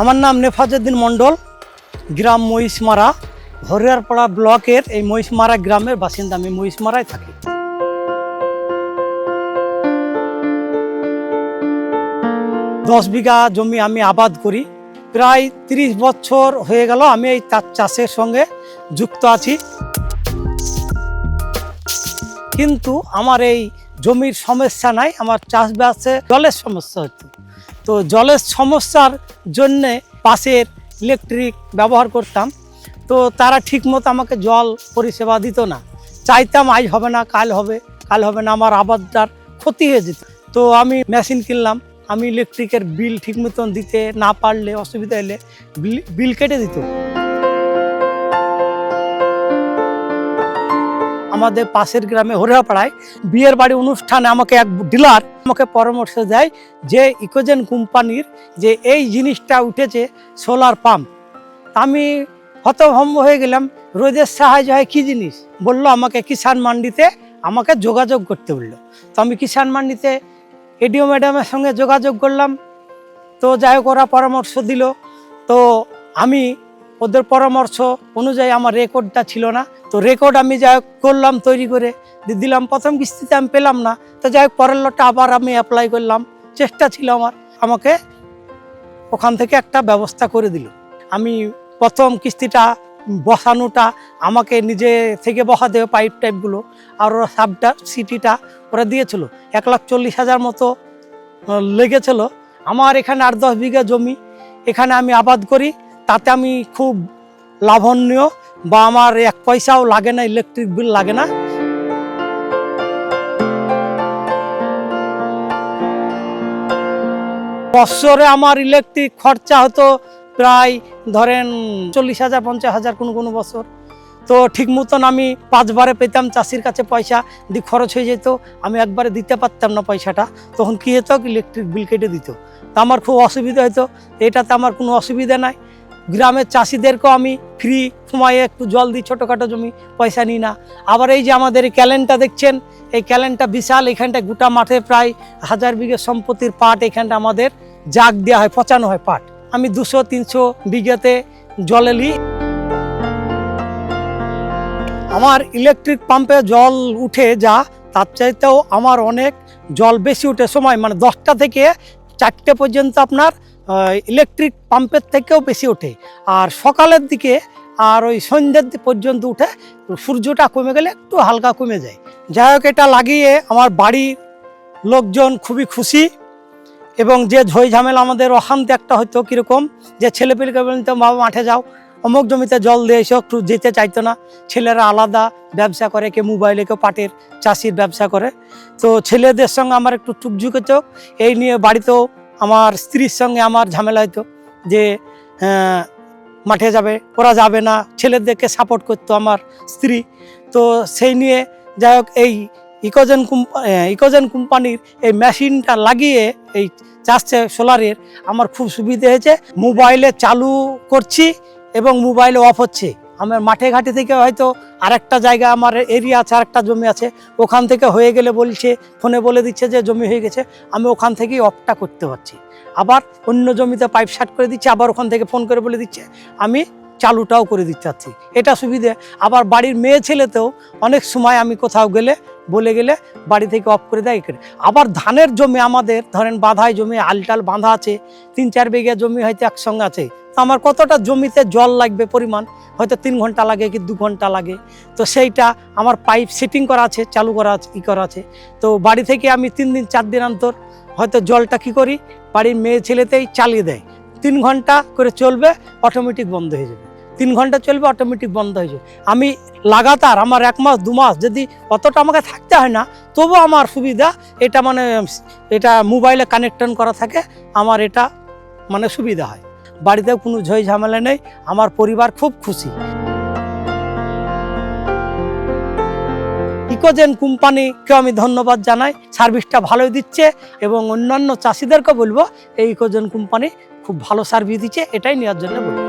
আমার নাম নেফাজুদ্দিন মণ্ডল, গ্রাম মহিষমারা, হরিয়ারপাড়া ব্লকের এই মহিষমারা গ্রামের বাসিন্দা, আমি মহিষমারায় থাকি। দশ বিঘা জমি আমি আবাদ করি। প্রায় তিরিশ বছর হয়ে গেল আমি এই তার চাষের সঙ্গে যুক্ত আছি। কিন্তু আমার এই জমির সমস্যা নাই, আমার চাষবাসে জলের সমস্যা হতো তো জলের সমস্যার জন্যে পাশের ইলেকট্রিক ব্যবহার করতাম। তো তারা ঠিকমতো আমাকে জল পরিষেবা দিত না। চাইতাম, আজ হবে না, কাল হবে কাল হবে না, আমার আবাদটার ক্ষতি হয়ে যেত। তো আমি মেশিন কিনলাম। আমি ইলেকট্রিকের বিল ঠিক মতন দিতে না পারলে, অসুবিধা এলে বিল কেটে দিত। আমাদের পাশের গ্রামে হরিয়াপাড়ায় বিয়ের বাড়ি অনুষ্ঠানে আমাকে এক ডিলার আমাকে পরামর্শ দেয় যে ইকোজেন কোম্পানির যে এই জিনিসটা উঠেছে সোলার পাম্প। আমি হতভম্ব হয়ে গেলাম, রোদের সাহায্য হয় কী জিনিস? বলল, আমাকে কিষাণ মান্ডিতে আমাকে যোগাযোগ করতে বলল। তো আমি কিষাণ মান্ডিতে এডিও ম্যাডামের সঙ্গে যোগাযোগ করলাম। তো যাই হোক, ওরা পরামর্শ দিল। তো আমি ওদের পরামর্শ অনুযায়ী আমার রেকর্ডটা ছিল না। তো রেকর্ড আমি যাই করলাম তৈরি করে দিলাম। প্রথম কিস্তিতে আমি পেলাম না। তো যাই হোক পরের লটটা আবার আমি অ্যাপ্লাই করলাম। চেষ্টা ছিল আমার। আমাকে ওখান থেকে একটা ব্যবস্থা করে দিল। আমি প্রথম কিস্তিটা বসানোটা, আমাকে নিজে থেকে বসা হবে পাইপ টাইপগুলো আর ওরা সাবটা, সিটিটা ওরা দিয়েছিল। এক লাখ চল্লিশ হাজার মতো লেগেছিল। আমার এখানে আট দশ বিঘা জমি। এখানে আমি আবাদ করি। তাতে আমি খুব লাভনীয় বা আমার এক পয়সাও লাগে না ইলেকট্রিক বিল লাগে না। বৎসরে আমার ইলেকট্রিক খরচা হতো প্রায় ধরেন চল্লিশ হাজার, পঞ্চাশ হাজার কোনো কোনো বছর। তো ঠিক মতন আমি পাঁচবারে পেতাম চাষির কাছে পয়সা দিয়ে খরচ হয়ে যেত, আমি একবারে দিতে পারতাম না পয়সাটা। তখন কী হতো? ইলেকট্রিক বিল কেটে দিত। তা আমার খুব অসুবিধা হতো। এটাতে আমার কোনো অসুবিধা নাই। গ্রামের চাষিদেরকেও আমি ফ্রি সময়ে একটু জল দিই, ছোটোখাটো জমি পয়সা নিই না। আবার এই যে আমাদের এই ক্যালেনটা দেখছেন, এই ক্যালেনটা বিশাল, এখানটা গোটা মাঠে প্রায় হাজার বিঘে সম্পত্তির পাট এখানটা আমাদের জাগ দেওয়া হয়, পচানো হয় পাট। আমি দুশো, তিনশো বিঘাতে জলে নিই। আমার ইলেকট্রিক পাম্পে জল উঠে যা, তার চাইতেও আমার অনেক জল বেশি উঠে সময় মানে দশটা থেকে চারটে পর্যন্ত আপনার ইলেকট্রিক পাম্পের থেকেও বেশি ওঠে। আর সকালের দিকে আর ওই সন্ধ্যের পর্যন্ত উঠে সূর্যটা কমে গেলে একটু হালকা কমে যায়। যাই হোক, এটা লাগিয়ে আমার বাড়ির লোকজন খুবই খুশি। এবং যে ঝই ঝামেলা আমাদের অশান্তি একটা হতো কীরকম, যে ছেলেপেলেকে বলতো বাবা মাঠে যাও, অমুক জমিতে জল দিয়ে এসো, একটু যেতে চাইতো না। ছেলেরা আলাদা ব্যবসা করে, কেউ মোবাইলে, কেউ পাটের চাষির ব্যবসা করে। তো ছেলেদের সঙ্গে আমার একটু টুকঝুক হতো। এই নিয়ে বাড়িতেও আমার স্ত্রীর সঙ্গে আমার ঝামেলা হতো যে মাঠে যাবে, ওরা যাবে না, ছেলেদেরকে সাপোর্ট করতো আমার স্ত্রী। তো সেই নিয়ে যাই হোক, এই ইকোজেন ইকোজেন কোম্পানির এই মেশিনটা লাগিয়ে এই চাষে সোলারের, আমার খুব সুবিধে হয়েছে। মোবাইলে চালু করছি এবং মোবাইলে অফ হচ্ছে। আমার মাঠে ঘাটে থেকে হয়তো আরেকটা জায়গা, আমার এরিয়া আছে, আরেকটা জমি আছে, ওখান থেকে হয়ে গেলে বলছে, ফোনে বলে দিচ্ছে যে জমি হয়ে গেছে, আমি ওখান থেকেই অফটা করতে পারছি। আবার অন্য জমিতে পাইপ শার্ট করে দিচ্ছে, আবার ওখান থেকে ফোন করে বলে দিচ্ছে, আমি চালুটাও করে দিতে চাচ্ছি। এটা সুবিধে। আবার বাড়ির মেয়ে ছেলেতেও অনেক সময় আমি কোথাও গেলে বলে গেলে বাড়ি থেকে অফ করে দেয় করে আবার ধানের জমি আমাদের, ধরেন বাঁধায় জমি, আলটাল বাঁধা আছে, তিন চার বিঘা জমি হয়তো একসঙ্গে আছে। তো আমার কতটা জমিতে জল লাগবে পরিমাণ? হয়তো তিন ঘণ্টা লাগে কি দু ঘণ্টা লাগে। তো সেইটা আমার পাইপ সেটিং করা আছে, চালু করা আছে, ই করা আছে। তো বাড়ি থেকে আমি তিন দিন, চার দিন অন্তর হয়তো জলটা কি করি? বাড়ির মেয়ে ছেলেতেই চালিয়ে দেয়। তিন ঘণ্টা করে চলবে অটোমেটিক বন্ধ হয়ে যাবে। তিন ঘণ্টা চলবে অটোমেটিক বন্ধ হয়ে যাবে। আমি লাগাতার আমার এক মাস, দু মাস যদি অতটা আমাকে থাকতে হয় না তবু আমার সুবিধা, এটা মানে এটা মোবাইলে কানেকশন করা থাকে, আমার এটা মানে সুবিধা হয়। বাড়িতেও কোনো ঝই ঝামেলা নেই, আমার পরিবার খুব খুশি। ইকোজেন কোম্পানিকে আমি ধন্যবাদ জানাই, সার্ভিসটা ভালোই দিচ্ছে এবং অন্যান্য চাষিদেরকে বলব, এই ইকোজেন কোম্পানি খুব ভালো সার্ভিস দিচ্ছে, এটাই নেওয়ার জন্য বলব